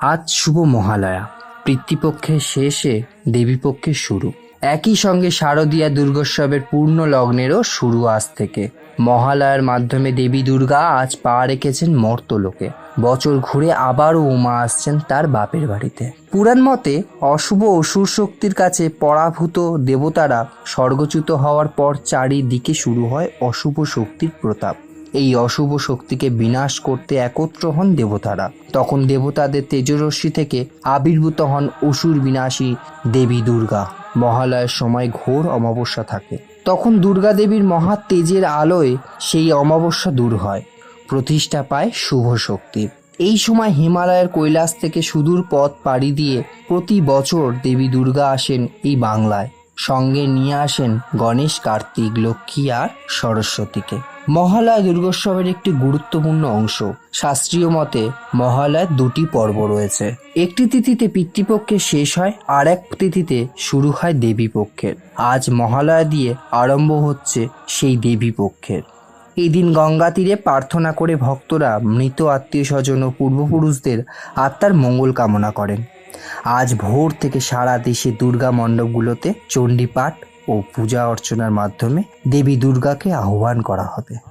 আজ শুভ মহালয়া। পিতৃপক্ষের শেষে দেবীপক্ষের শুরু। একই সঙ্গে শারদীয়া দুর্গোৎসবের পূর্ণ লগ্নেরও শুরু আজ থেকে। মহালয়ার মাধ্যমে দেবী দুর্গা আজ পা রেখেছেন মর্তলোকে। বছর ঘুরে আবারও উমা আসছেন তার বাপের বাড়িতে। পুরাণ মতে অশুভ অসুর শক্তির কাছে পরাভূত দেবতারা স্বর্গচ্যুত হওয়ার পর চারিদিকে শুরু হয় অশুভ শক্তির প্রতাপ। এই অশুভ শক্তিকে বিনাশ করতে একত্র হন দেবতারা। তখন দেবতাদের তেজরশ্মি থেকে আবির্ভূত হন অসুর বিনাশী দেবী দুর্গা। মহালয়ার সময় ঘোর অমাবস্যা থাকে। তখন দুর্গা দেবীর মহা তেজের আলোয় সেই অমাবস্যা দূর হয়। প্রতিষ্ঠা পায় শুভ শক্তির এই সময় হিমালয়ের কৈলাস থেকে সুদূর পথ পাড়ি দিয়ে প্রতি বছর দেবী দুর্গা আসেন এই বাংলায়। সঙ্গে নিয়ে আসেন গণেশ, কার্তিক, লক্ষ্মী আর সরস্বতীকে। মহালয়া দুর্গোৎসবের একটি গুরুত্বপূর্ণ অংশ। শাস্ত্রীয় মতে, মহালয়ার দুটি পর্ব রয়েছে। একটি তিথিতে পিতৃপক্ষে শেষ হয়, আর এক তিথিতে শুরু হয় দেবী পক্ষের আজ মহালয়া দিয়ে আরম্ভ হচ্ছে সেই দেবী পক্ষের এই দিন গঙ্গা তীরে প্রার্থনা করে ভক্তরা মৃত আত্মীয় স্বজন ও পূর্বপুরুষদের আত্মার মঙ্গল কামনা করেন। আজ ভোর থেকে সারা দেশে দুর্গা মণ্ডপগুলোতে চণ্ডীপাঠ ও পূজা অর্চনার মাধ্যমে দেবী দুর্গাকে আহ্বান করা হবে।